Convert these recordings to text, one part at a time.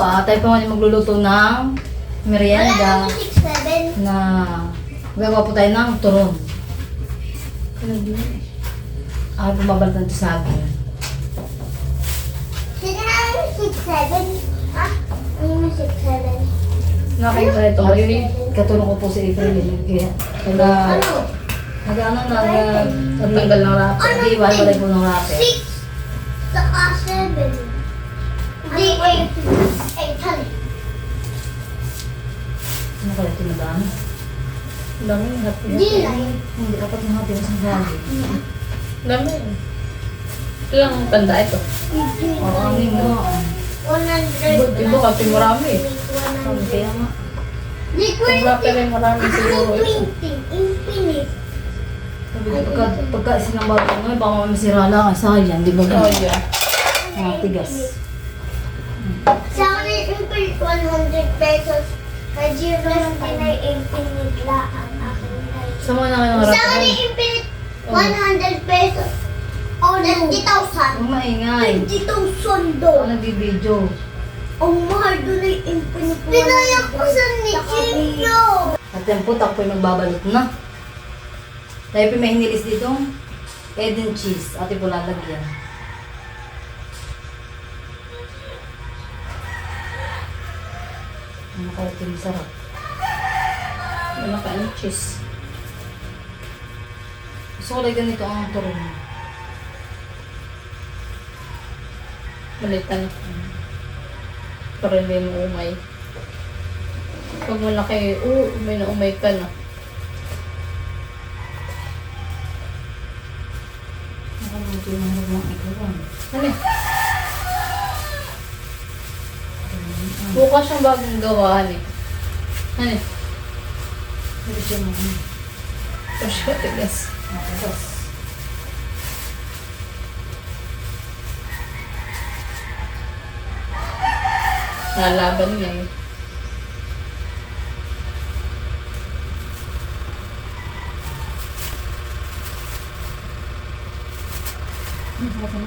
ah, tayo pa man yung magluluto ng merienda Wala naman 6-7. na gawa po tayo ng turon. Ako po mabalatan ito sa akin. Sino namin 6-7? Ah, ano mo 6-7? Nakita ito, ay katulong ko po si April. eh. Kaya, taga, Ano? taga ano, naga, nagtanggal ng rape. Hindi, wala po ng rape. 6 saka Ano kaya ito madami? Dami, hati. Hindi lang. Hindi, dapat na hati sa hali. Dami. Ilang tanda ito? Oo, ano yung mga. 100. Ito kasi marami. Sabi kaya nga. Liquid. Sobra pero yung marami siguro ito. Infinite. Sabi ko, pagka, pagka isinambato ko ngayon, baka masira lang. Ay, sayang, di ba? Oh, yeah. Mga tigas. Sa akin yung infinite 100 pesos. Kay Giro lang tinay infinite lang ang aking Sa akin yung infinite 100 pesos. Oh, 20,000. Huwag maingay. 20,000 Ako do. nagbibideo. Ang mahal doon ay infinite 100. Pinayak ko sa ni. At yan po, ako po'y magbabalot na. Dahil po may hinilis dito, Eden cheese. Ate po lalagyan. Ito yung sarap? Wala ka ng cheese. Gusto ko lang ganito ang turon. Malit na. Pero hindi mo umay. Pag malaki, uh, umay na umay ka na. Nakalimuto yung harap ng ikuran. Ano Bukas yung bagong gawahan eh. Ano eh? Pero siya mo. Fresh ka, tigas. Matagas. Nalaban niya eh. Pero kung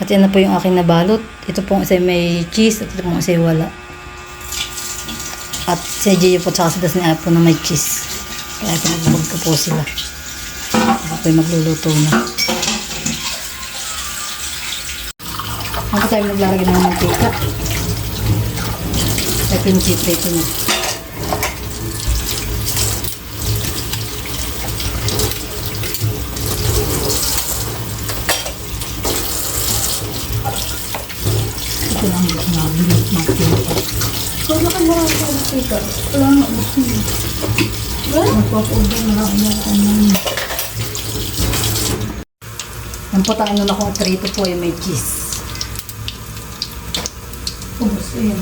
At yan na po yung aking nabalot. Ito pong isa may cheese at ito pong isa wala. At si Gio po tsaka si Das ni Apo na may cheese. Kaya pinagbubog ko po sila. Ako po yung magluluto na. Ako tayo maglalagay ng mantika. Yung cheese ito na. Sika, wala na ubos mo. Wala? Magpapaubos na lang mo ako naman. Ang putangin nun trito po yung may cheese. Ubos na.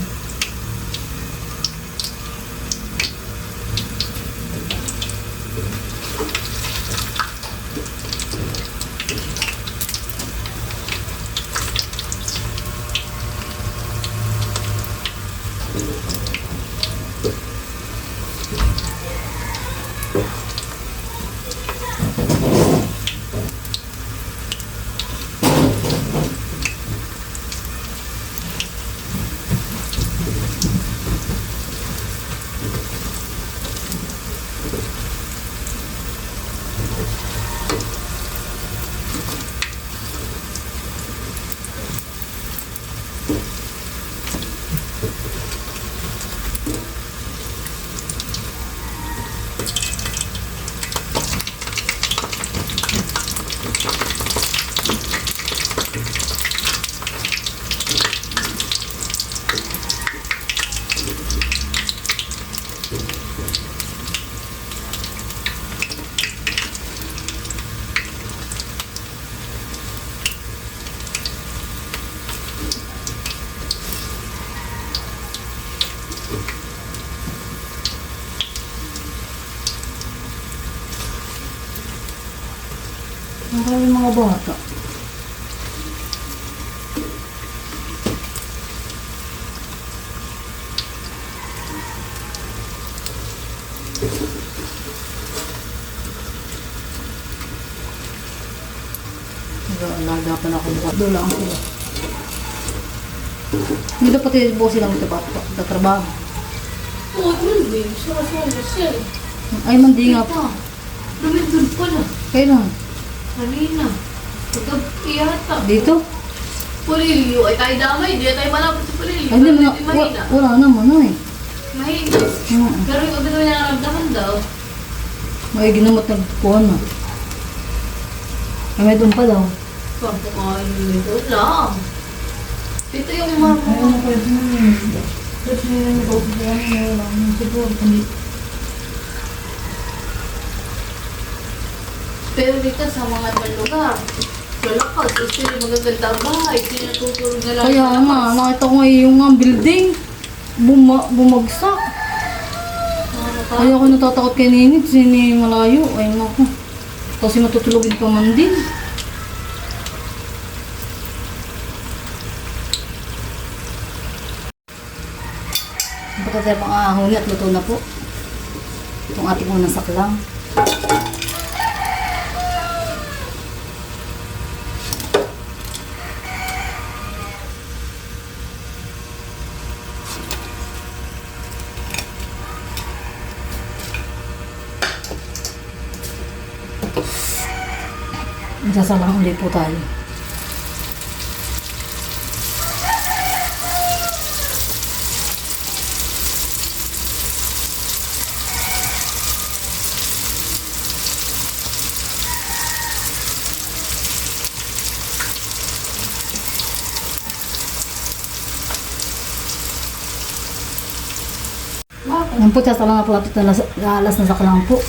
Yung mga bata. Nag-aalaga pa na ako. Doon lang sila. Dito pati bukas silang tatrabaho. Oo, yun din. Siya. Ay, mandi nga po. Lumindun pala. Kailan? Kanina. Pagkabi yata. Dito? Pulilyo. Ay tayo damay. Di tayo malapit sa pulilyo. Ay, hindi mo Pero na, di wa, mahina. wala naman na eh. Mahina. Oo. Pero yung abito niya naramdaman daw. May ginamot na kuha na. Ay, may doon pa daw. Pagkakain nito lang. Ito yung mga Ayun na pwede na yun. Tapos yun yung nag-upuan na wala naman siguro. Pero dito sa mga ibang lugar, wala ka. Gusto yung magaganda ang bahay. Sino natutulog na lang. Kaya nga, nakita ko nga yung nga building. Buma, bumagsak. Kaya ako natatakot kay Ninit. Sini malayo. Ay, naku. Kasi matutulogin pa man din. Baka tayo pang ahon at luto na po. Itong ating unang saklang. Magsasalang ulit po tayo. Yan po, sasalang na po alas na saklang po.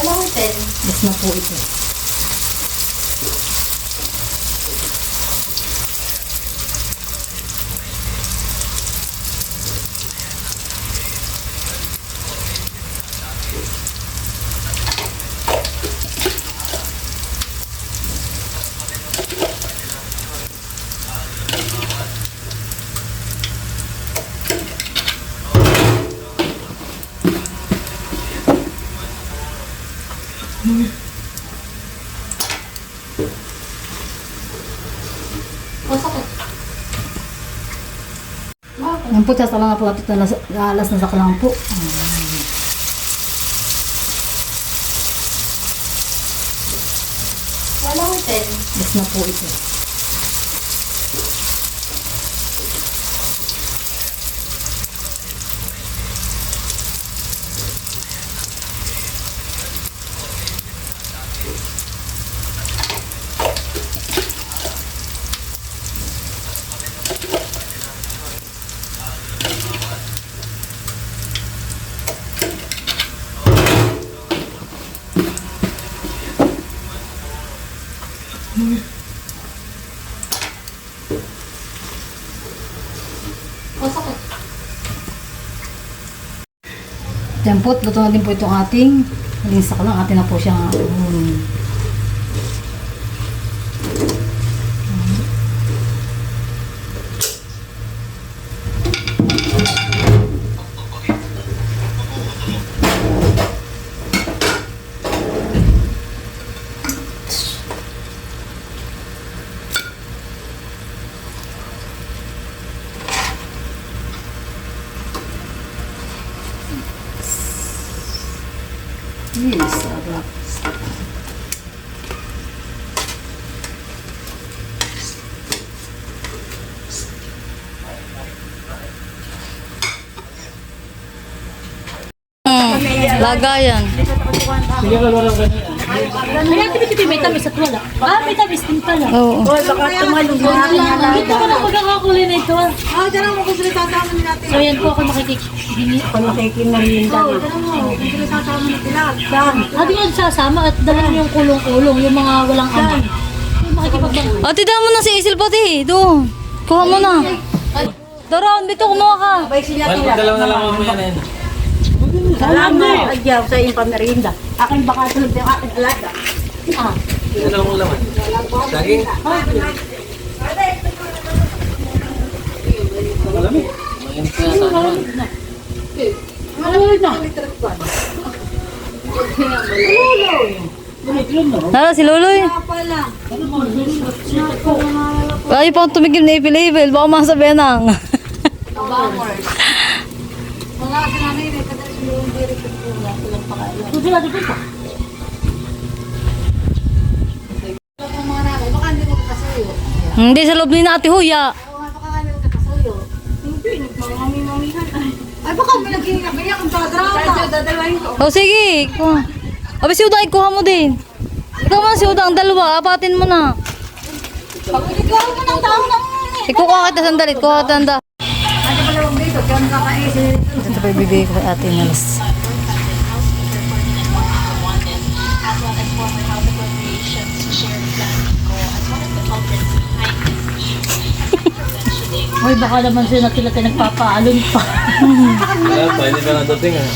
Wala ko ten. Yes na po ito. Yan po, sasalang na po na alas na saklang po. Wala ko. Yes na po ito. Yan po, luto na din po itong ating huling saklang. Atin na po siyang um, Yes, sarap. Lagayan. Kaya tibi-tibi may tamis at wala. Ah, may tamis din pala. Oo. baka tumalong na natin Dito ko na magkakakulay na ito. Ah, dyan mo kung sila sasama ni natin. So yan po ako makikikini. Kung makikinarinig Oo, dyan mo. Kung sila sasama ni sila. Saan? Ah, ko sasama at dalhin yung kulong-kulong, yung mga walang ama. Yung makikipagbang. Ate, damo na si Isil pati. Doon. Kuha mo na. Doron, dito kumuha ka. Dalawa na lang mo yan. Alam mo, adyaw sa iyong pamerinda. Akin baka tulad yung aking alaga. Ah. Ano ang ulaman? Saging? Malamig. Mainit kaya sa ano. Ano na? Nala si Luloy. Ay, pang tumigil na ipil-ipil. Baka masabihan nang. Susi na dito pa. Hindi sa loob ni Ate Huya. Ay, baka may nagkikabaya kung tadrata. O sige. Abi si Uda, ikuha mo din. Ikaw man si Uda, ang dalawa. Apatin mo na. Pag ikaw mo ng tao ng Ikukuha kita sandali. Kuha kita sandali. Ito pa ibibigay ko kay Ate Nels. Hoy, baka naman sila sila tayo nagpapaalon pa. Wala pa, hindi pa nadating ah.